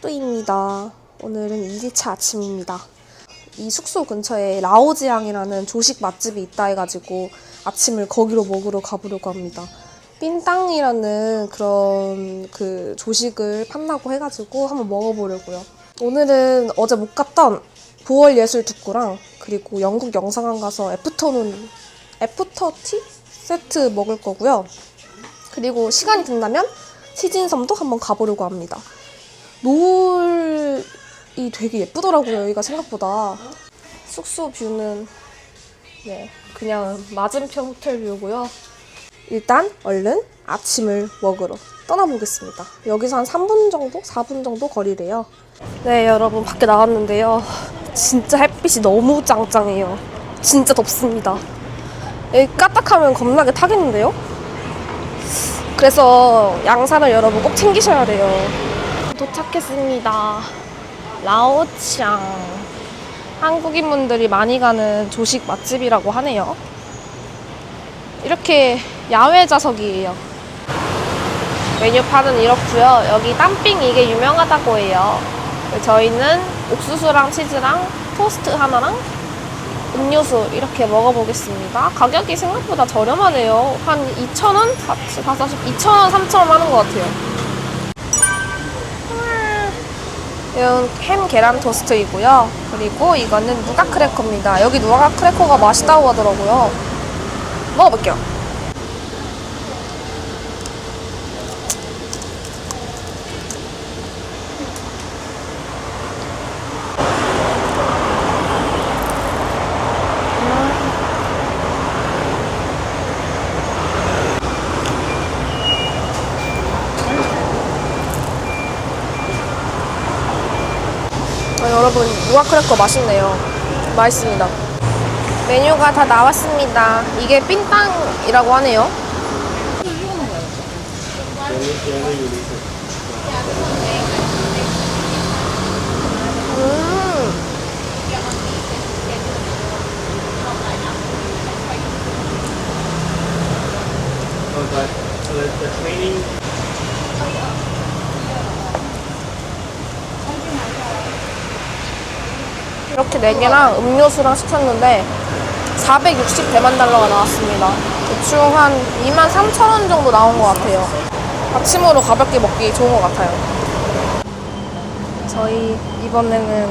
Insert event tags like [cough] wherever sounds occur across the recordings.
또이입니다. 오늘은 2일차 아침입니다. 이 숙소 근처에 라오지앙이라는 조식 맛집이 있다 해가지고 아침을 거기로 먹으러 가보려고 합니다. 빈땅이라는 그런 그 조식을 판다고 해가지고 한번 먹어보려고요. 오늘은 어제 못 갔던 보월 예술 듣고랑 그리고 영국 영상관 가서 애프터눈 애프터 티 세트 먹을 거고요. 그리고 시간이 된다면 시진섬도 한번 가보려고 합니다. 노을이 되게 예쁘더라고요. 여기가 생각보다. 숙소 뷰는 네 그냥 맞은편 호텔 뷰고요. 일단 얼른 아침을 먹으러 떠나보겠습니다. 여기서 한 3분 정도? 4분 정도 거리래요. 네, 여러분 밖에 나왔는데요. 진짜 햇빛이 너무 짱짱해요. 진짜 덥습니다. 여기 까딱하면 겁나게 타겠는데요? 그래서 양산을 여러분 꼭 챙기셔야 돼요. 도착했습니다. 라오치앙. 한국인분들이 많이 가는 조식 맛집이라고 하네요. 이렇게 야외 좌석이에요. 메뉴판은 이렇고요. 여기 땀빙 이게 유명하다고 해요. 저희는 옥수수랑 치즈랑 토스트 하나랑 음료수 이렇게 먹어보겠습니다. 가격이 생각보다 저렴하네요. 한 2,000원? 440, 2,000원, 3,000원 하는 것 같아요. 이건 햄 계란 토스트이고요. 그리고 이거는 누가 크래커입니다. 여기 누가 크래커가 맛있다고 하더라고요. 먹어볼게요. 여러분 무화 크래커 맛있네요. 맛있습니다. 메뉴가 다 나왔습니다. 이게 빈땅이라고 하네요. 음. Oh, but so the, the training 이렇게 4개랑 음료수랑 시켰는데 460 대만 달러가 나왔습니다. 대충 한 2만 3천 원 정도 나온 것 같아요. 아침으로 가볍게 먹기 좋은 것 같아요. 저희 이번에는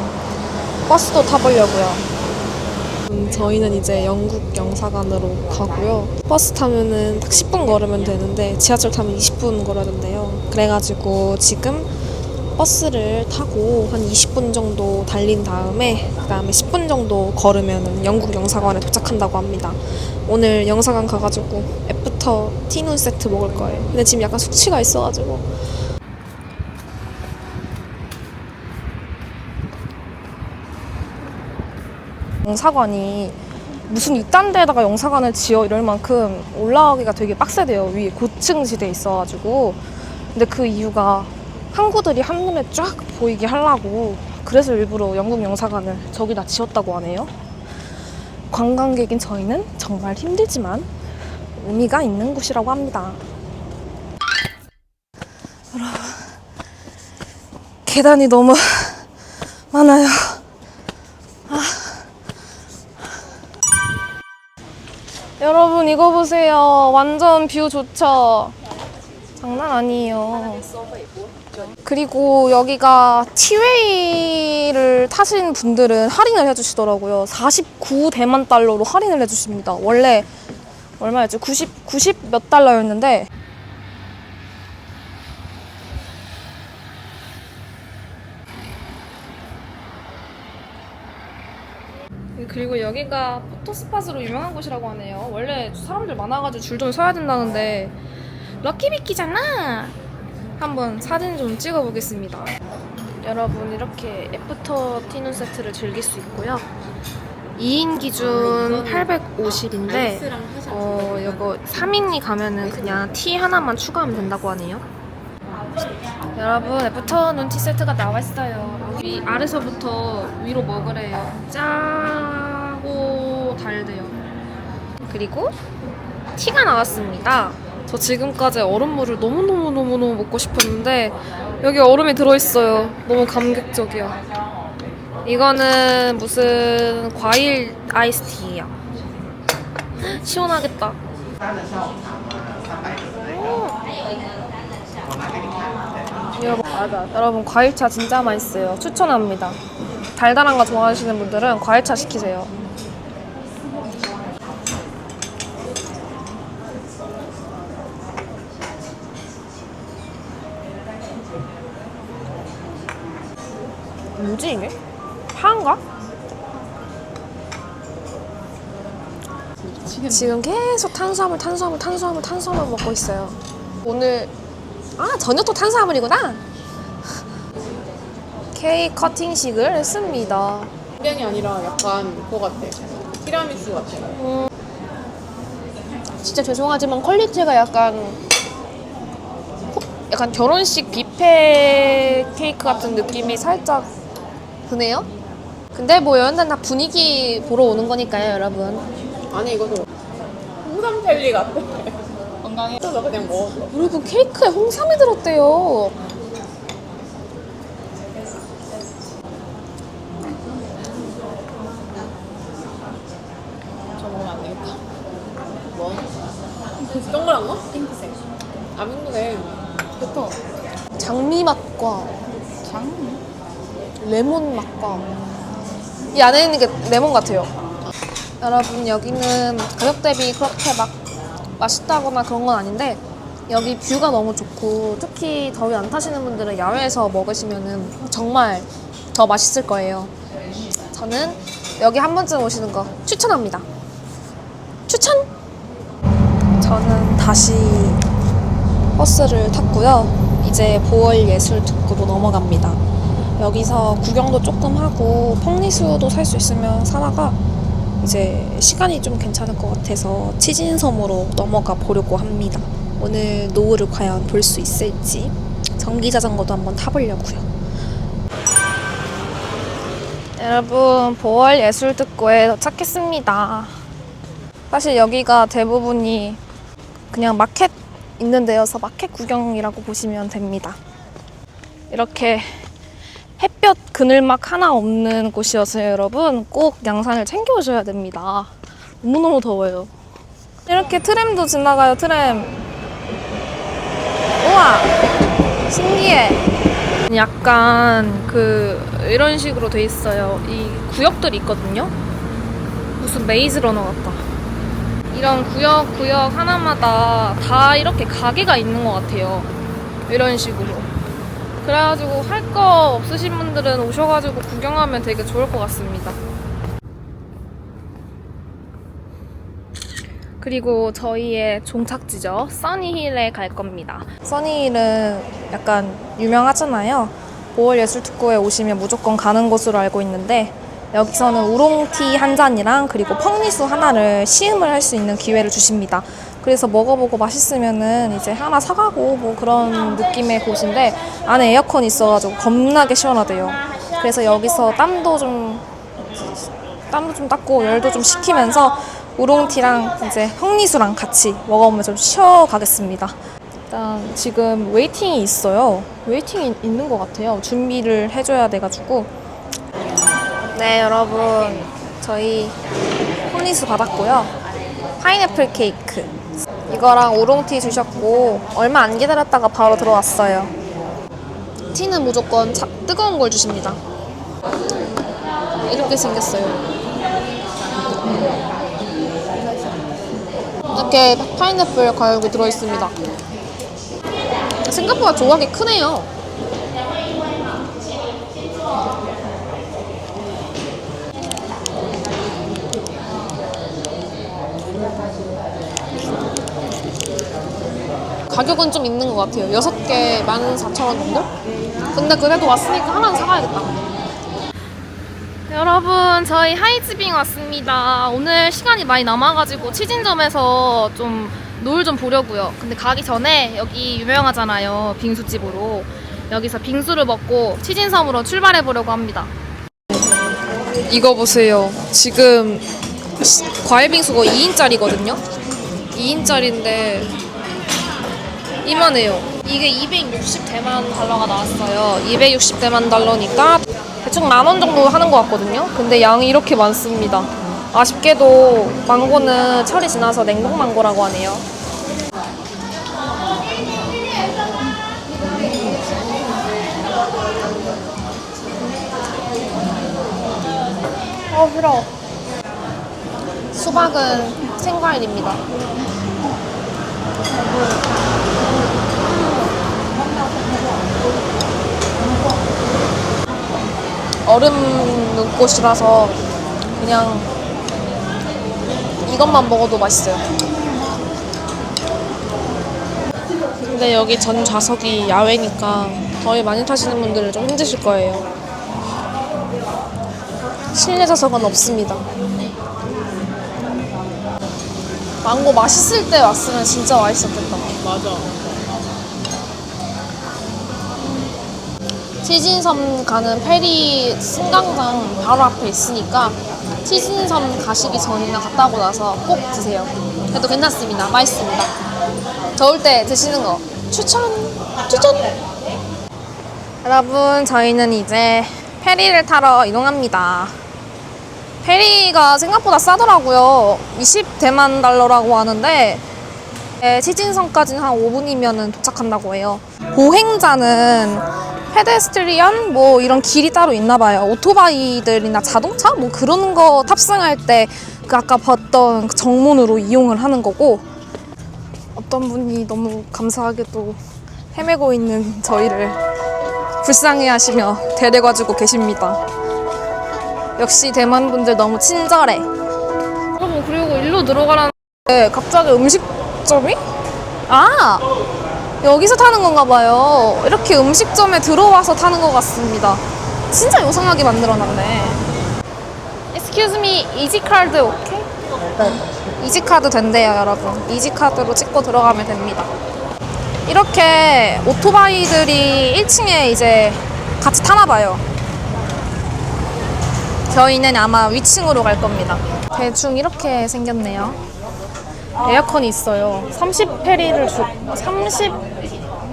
버스도 타보려고요. 음, 저희는 이제 영국 영사관으로 가고요. 버스 타면은 딱 10분 걸으면 되는데 지하철 타면 20분 걸어야 된대요. 그래가지고 지금 버스를 타고 한 20분 정도 달린 다음에 그 다음에 10분 정도 걸으면 영국 영사관에 도착한다고 합니다. 오늘 영사관 가가지고 애프터 티눈 세트 먹을 거예요. 근데 지금 약간 숙취가 있어가지고 영사관이 무슨 이딴 데다가 영사관을 지어 이럴 만큼 올라가기가 되게 빡세대요. 위에 고층 지대에 있어가지고. 근데 그 이유가 항구들이 한눈에 쫙 보이게 하려고 그래서 일부러 영국 영사관을 저기다 지었다고 하네요. 관광객인 저희는 정말 힘들지만 의미가 있는 곳이라고 합니다. 여러분, 계단이 너무 많아요. 여러분 이거 보세요. 완전 뷰 좋죠? 장난 아니에요. 그리고 여기가 티웨이를 타신 분들은 할인을 해주시더라고요. 49 대만 달러로 할인을 해주십니다. 원래 얼마였지? 90, 90 몇 달러였는데 그리고 여기가 포토스팟으로 유명한 곳이라고 하네요. 원래 사람들 많아가지고 줄 좀 서야 된다는데 럭키비키잖아. 한번 사진 좀 찍어보겠습니다. 여러분 이렇게 애프터 티눈 세트를 즐길 수 있고요. 2인 기준 850인데 어 이거 3인이 가면은 그냥 티 하나만 추가하면 된다고 하네요. 여러분 애프터 눈티 세트가 나와 있어요. 여기 아래서부터 위로 먹으래요. 짜고 달대요. 그리고 티가 나왔습니다. 저 지금까지 얼음물을 너무너무너무너무 먹고 싶었는데 여기 얼음이 들어있어요. 너무 감격적이야. 이거는 무슨 과일 아이스티야. [gasps] 시원하겠다. 음. 여러분. 여러분 과일차 진짜 맛있어요. 추천합니다. 달달한 거 좋아하시는 분들은 과일차 시키세요. 뭐지 이게? 파인가? 지금 계속 탄수화물, 탄수화물, 탄수화물, 탄수화물 먹고 있어요. 오늘 아 저녁도 탄수화물이구나. 케이크 커팅식을 했습니다. 그냥이 아니라 약간 그거 같아. 티라미수 같아. 진짜 죄송하지만 퀄리티가 약간 호- 약간 결혼식 뷔페 케이크 같은 느낌이 살짝 드네요. 근데 뭐 여행단 다 분위기 보러 오는 거니까요, 여러분. 아니 이거도 홍삼 젤리 같아. 건강해. 그래서 그냥 먹었어. 여러분 케이크에 홍삼이 들었대요. 저 먹으면 안 되겠다. 뭐? 동그란 거? 핑크색. 아 핑크색. 좋다. 장미 맛과 레몬 맛과 이 안에 있는 게 레몬 같아요. 여러분 여기는 가격 대비 그렇게 막 맛있다거나 그런 건 아닌데 여기 뷰가 너무 좋고 특히 더위 안 타시는 분들은 야외에서 먹으시면은 정말 더 맛있을 거예요. 저는 여기 한 번쯤 오시는 거 추천합니다. 추천! 저는 다시 버스를 탔고요. 이제 보월 예술 특구로 넘어갑니다. 여기서 구경도 조금 하고 펑리수도 살 수 있으면 사다가 이제 시간이 좀 괜찮을 것 같아서 치진섬으로 넘어가 보려고 합니다. 오늘 노을을 과연 볼 수 있을지 전기 자전거도 한번 타보려고요. 여러분 보월 예술 특구에 도착했습니다. 사실 여기가 대부분이 그냥 마켓 있는 데여서 마켓 구경이라고 보시면 됩니다. 이렇게 햇볕 그늘막 하나 없는 곳이어서 여러분 꼭 양산을 챙겨 오셔야 됩니다. 너무너무 더워요. 이렇게 트램도 지나가요, 트램. 우와! 신기해. 약간 그 이런 식으로 돼 있어요. 이 구역들이 있거든요. 무슨 메이즈 러너 같다. 이런 구역 구역 하나마다 다 이렇게 가게가 있는 것 같아요. 이런 식으로. 그래가지고 할 거 없으신 분들은 오셔가지고 구경하면 되게 좋을 것 같습니다. 그리고 저희의 종착지죠. 써니힐에 갈 겁니다. 써니힐은 약간 유명하잖아요. 5월 예술특구에 오시면 무조건 가는 곳으로 알고 있는데 여기서는 우롱티 한 잔이랑 그리고 펑리수 하나를 시음을 할 수 있는 기회를 주십니다. 그래서 먹어보고 맛있으면은 이제 하나 사가고 뭐 그런 느낌의 곳인데 안에 에어컨 있어가지고 겁나게 시원하대요. 그래서 여기서 땀도 좀 땀도 좀 닦고 열도 좀 식히면서 우롱티랑 이제 펑리수랑 같이 먹어보면 좀 쉬어가겠습니다. 일단 지금 웨이팅이 있어요. 웨이팅이 있는 것 같아요. 준비를 해줘야 돼가지고. 네, 여러분. 저희 펑리수 받았고요. 파인애플 케이크. 이거랑 우롱티 주셨고, 얼마 안 기다렸다가 바로 들어왔어요. 티는 무조건 차- 뜨거운 걸 주십니다. 이렇게 생겼어요. 이렇게 파인애플 과육이 들어있습니다. 생각보다 조각이 크네요. 가격은 좀 있는 것 같아요. 6개 14,000원 정도? 근데 그래도 왔으니까 하나는 사가야겠다. 여러분 저희 하이즈빙 왔습니다. 오늘 시간이 많이 남아가지고 치진점에서 좀 노을 좀 보려고요. 근데 가기 전에 여기 유명하잖아요. 빙수집으로. 여기서 빙수를 먹고 치진섬으로 출발해 보려고 합니다. 이거 보세요. 지금 과일 빙수가 2인짜리거든요. 2인짜리인데 이만해요. 이게 260 대만 달러가 나왔어요. 260 대만 달러니까 대충 만 원 정도 하는 것 같거든요. 근데 양이 이렇게 많습니다. 아쉽게도 망고는 철이 지나서 냉동 망고라고 하네요. 어, 싫어. 수박은 생과일입니다. 얼음 눈꽃이라서 그냥 이것만 먹어도 맛있어요. 근데 여기 전 좌석이 야외니까 더위 많이 타시는 분들은 좀 힘드실 거예요. 실내 좌석은 없습니다. 망고 맛있을 때 왔으면 진짜 맛있었겠다. 맞아. 치진섬 가는 페리 승강장 바로 앞에 있으니까 치진섬 가시기 전이나 갔다 오고 나서 꼭 드세요. 그래도 괜찮습니다. 맛있습니다. 더울 때 드시는 거 추천! 추천! 여러분, 저희는 이제 페리를 타러 이동합니다. 페리가 생각보다 싸더라고요. 20 대만 달러라고 하는데 네, 치진성까지는 한 5분이면 도착한다고 해요. 보행자는 페데스트리언 뭐 이런 길이 따로 있나 봐요. 오토바이들이나 자동차 뭐 그런 거 탑승할 때 그 아까 봤던 그 정문으로 이용을 하는 거고 어떤 분이 너무 감사하게도 헤매고 있는 저희를 불쌍해하시며 데려가지고 계십니다. 역시 대만 분들 너무 친절해. 여러분 그리고 일로 들어가라는데 갑자기 음식 점이? 아 여기서 타는 건가 봐요. 이렇게 음식점에 들어와서 타는 것 같습니다. 진짜 요상하게 만들어놨네. Excuse me, 이지카드 오케이? 이지카드 된대요, 여러분. 이지카드로 찍고 들어가면 됩니다. 이렇게 오토바이들이 1층에 이제 같이 타나 봐요. 저희는 아마 위층으로 갈 겁니다. 대충 이렇게 생겼네요. 에어컨이 있어요. 30페리를 주, 30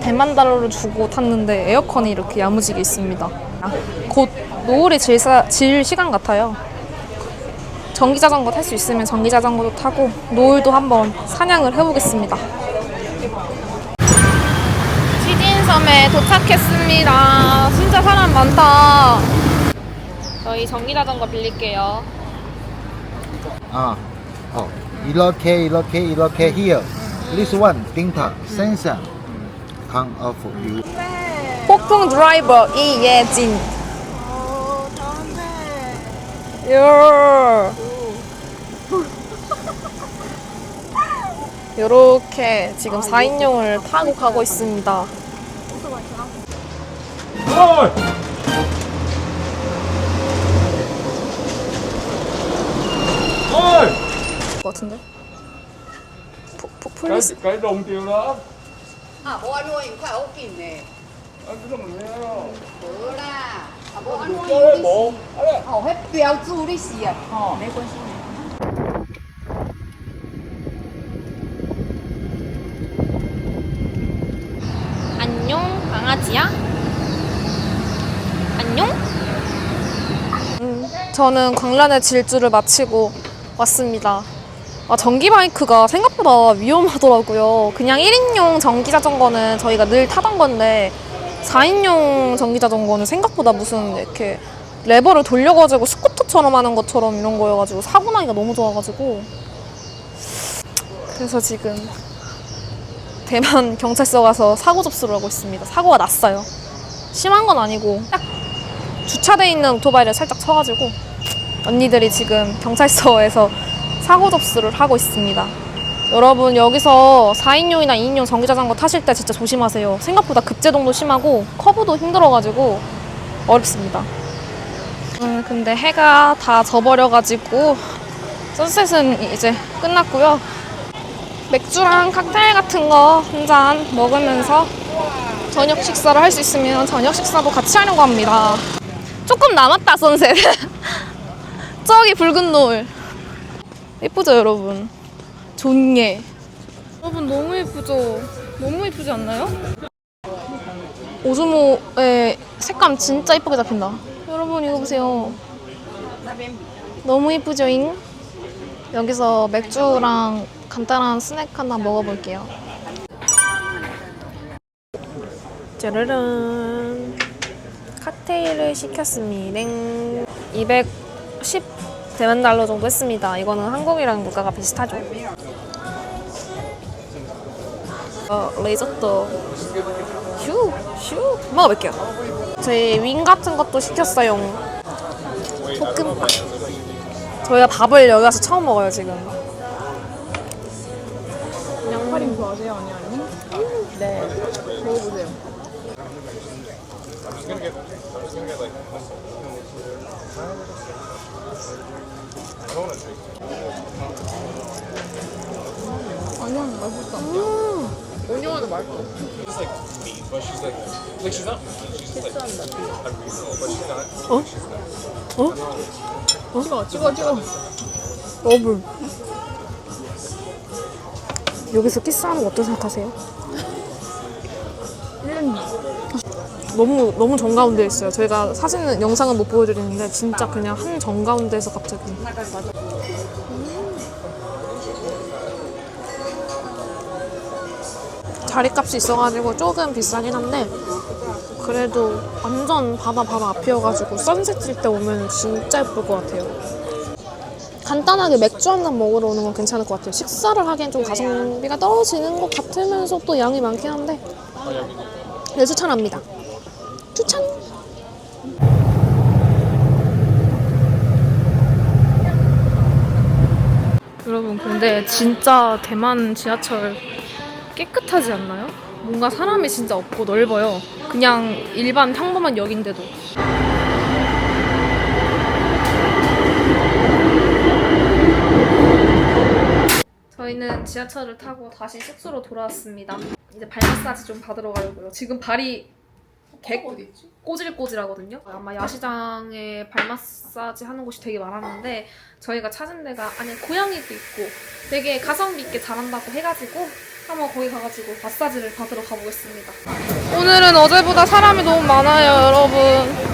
대만 달러를 주고 탔는데 에어컨이 이렇게 야무지게 있습니다. 곧 노을이 질, 사, 질 시간 같아요. 전기 자전거 탈 수 있으면 전기 자전거도 타고 노을도 한번 사냥을 해보겠습니다. 지진섬에 도착했습니다. 진짜 사람 많다. 저희 전기 자전거 빌릴게요. 아, 어, 이렇게 이렇게 이렇게 here. This one, 띵타, 센서, 강 of you. 폭풍 드라이버 이예진. 요. 요렇게 지금 4인용을 타고 가고 있습니다. Ôi! 같은데? 포, 포, 폴리스? cái đồng 아뭐 하노이 과 없겠네. anh cứ 뭐라? 아뭐 하노이 bộ Ấy à. 어 햇볕 우리시야. 어. 안녕 강아지야? 안녕? 음, 저는 광란의 질주를 마치고 왔습니다. 아, 전기 바이크가 생각보다 위험하더라고요. 그냥 1인용 전기 자전거는 저희가 늘 타던 건데 4인용 전기 자전거는 생각보다 무슨 이렇게 레버를 돌려가지고 스쿠터처럼 하는 것처럼 이런 거여가지고 사고 나기가 너무 좋아가지고 그래서 지금 대만 [laughs] 경찰서 가서 사고 접수를 하고 있습니다. 사고가 났어요. 심한 건 아니고 딱 주차돼 있는 오토바이를 살짝 쳐가지고 언니들이 지금 경찰서에서 사고 접수를 하고 있습니다. 여러분 여기서 4인용이나 2인용 전기자전거 타실 때 진짜 조심하세요. 생각보다 급제동도 심하고 커브도 힘들어가지고 어렵습니다. 음, 근데 해가 다 져버려가지고 선셋은 이제 끝났고요. 맥주랑 칵테일 같은 거 한 잔 먹으면서 저녁 식사를 할 수 있으면 저녁 식사도 같이 하려고 합니다. 조금 남았다, 선셋. [laughs] 저기 붉은 노을. 예쁘죠, 여러분? 좋네. 여러분, 너무 예쁘죠? 너무 이쁘지 않나요? 오즈모의 색감 진짜 이쁘게 잡힌다. 여러분 이거 보세요. 너무 이쁘죠잉? 여기서 맥주랑 간단한 스낵 하나 먹어볼게요. 짜르른 칵테일을 시켰습니다. 210 대만 달러 정도 했습니다. 이거는 한국이랑 물가가 비슷하죠. 어, 레이저또 슈, 슈 먹어볼게요. 저희 윙 같은 것도 시켰어요. 볶음밥. 저희가 밥을 여기 와서 처음 먹어요 지금. 양파림 좋아하세요, 언니 언니? 네. 먹어보세요. 아니야, 맛있다. 오징어도 맛있어. 어? 찍어, 찍어, 찍어. 러블. 여기서 키스하는 거 어떻게 생각하세요? 너무 너무 정가운데 있어요. 저희가 사진은 영상은 못 보여드리는데 진짜 그냥 한 정가운데에서 갑자기. 자리값이 있어가지고 조금 비싸긴 한데 그래도 완전 바다 바로 앞이어가지고 선셋 질 때 오면 진짜 예쁠 것 같아요. 간단하게 맥주 한 잔 먹으러 오는 건 괜찮을 것 같아요. 식사를 하기엔 좀 가성비가 떨어지는 것 같으면서 또 양이 많긴 한데 네, 추천합니다. 추천! 여러분 근데 진짜 대만 지하철 깨끗하지 않나요? 뭔가 사람이 진짜 없고 넓어요. 그냥 일반 평범한 역인데도. 저희는 지하철을 타고 다시 숙소로 돌아왔습니다. 이제 발 마사지 좀 받으러 가려고요. 지금 발이 개 꼬질꼬질하거든요. 아마 야시장에 발 마사지 하는 곳이 되게 많았는데 저희가 찾은 데가 아니 고양이도 있고 되게 가성비 있게 잘한다고 해가지고 한번 거기 가가지고 마사지를 받으러 가보겠습니다. 오늘은 어제보다 사람이 너무 많아요, 여러분.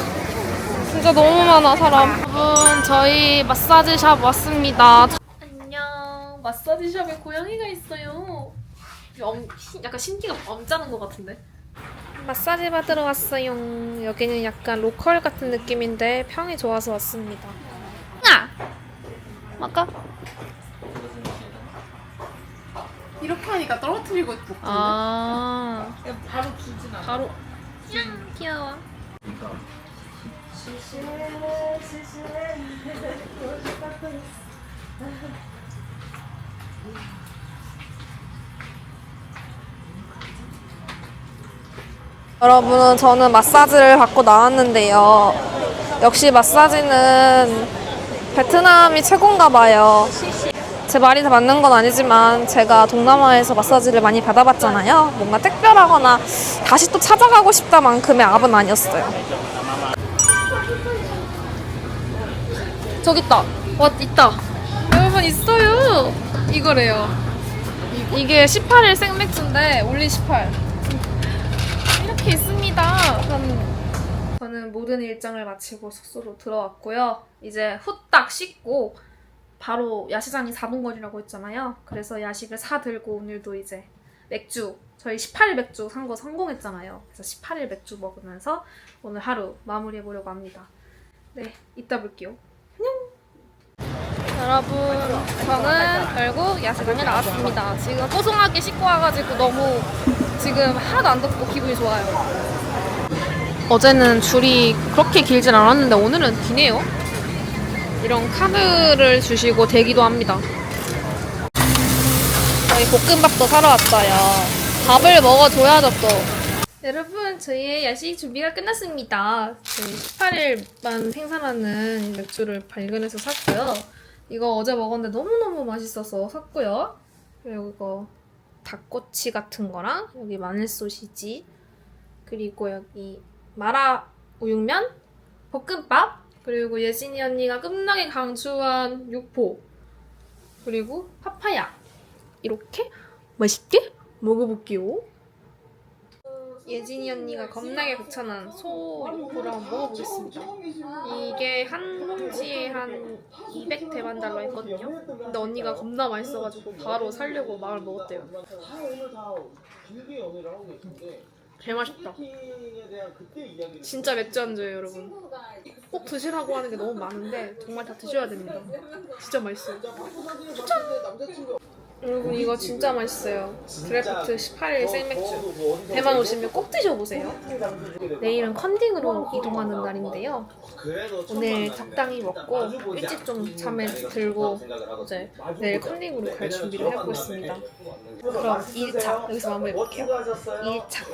진짜 너무 많아 사람. 여러분 저희 마사지 샵 왔습니다. 안녕. 마사지 샵에 고양이가 있어요. 엄, 약간 신기가 엄짜는 것 같은데. 마사지 받으러 왔어요. 여기는 약간 로컬 같은 느낌인데 평이 좋아서 왔습니다. 아! 막까? 이렇게 하니까 떨어뜨리고 있고. 아. 바로 주진 않아. 바로. 귀여워. [laughs] 여러분, 저는 마사지를 받고 나왔는데요. 역시 마사지는 베트남이 최고인가 봐요. 제 말이 다 맞는 건 아니지만 제가 동남아에서 마사지를 많이 받아봤잖아요. 뭔가 특별하거나 다시 또 찾아가고 싶다만큼의 압은 아니었어요. 저기 있다. 와 있다. 여러분 있어요. 이거래요. 이게 18일 생맥주인데 올리 18. 있습니다. 저는 저는 모든 일정을 마치고 숙소로 들어왔고요. 이제 후딱 씻고 바로 야시장이 4분 거리라고 했잖아요. 그래서 야식을 사들고 오늘도 이제 맥주 저희 18일 맥주 산 거 성공했잖아요. 그래서 18일 맥주 먹으면서 오늘 하루 마무리해 보려고 합니다. 네, 이따 볼게요. 안녕. 여러분, 저는 결국 야시장에 나왔습니다. 지금 뽀송하게 씻고 와가지고 너무 지금 하나도 안 덥고 기분이 좋아요. 어제는 줄이 그렇게 길진 않았는데 오늘은 기네요. 이런 카드를 주시고 대기도 합니다. 저희 볶음밥도 사러 왔어요. 밥을 먹어줘야죠 또. 여러분, 저희의 야식 준비가 끝났습니다. 저희 18일만 생산하는 맥주를 발견해서 샀고요. 이거 어제 먹었는데 너무너무 맛있어서 샀고요. 그리고 이거 닭꼬치 같은 거랑 여기 마늘 소시지 그리고 여기 마라 우육면 볶음밥 그리고 예진이 언니가 끝나게 강추한 육포 그리고 파파야 이렇게 맛있게 먹어볼게요. 예진이 언니가 겁나게 극찬한 소고를 한번 먹어보겠습니다. 이게 한 봉지에 한 200대만 달러 했거든요. 근데 언니가 겁나 맛있어가지고 바로 살려고 마음을 먹었대요. 개 맛있다. 진짜 맥주 안주예요, 여러분. 꼭 드시라고 하는 게 너무 많은데 정말 다 드셔야 됩니다. 진짜 맛있어요. 추천! 여러분 이거 진짜 맛있어요. 드래프트 18일 생맥주. 대만 오시면 꼭 드셔보세요. 내일은 컨딩으로 이동하는 날인데요. 오늘 적당히 먹고 일찍 좀 잠에 들고 이제 내일 컨딩으로 갈 준비를 해보고 있습니다. 그럼 2차 여기서 마무리해볼게요. 2차.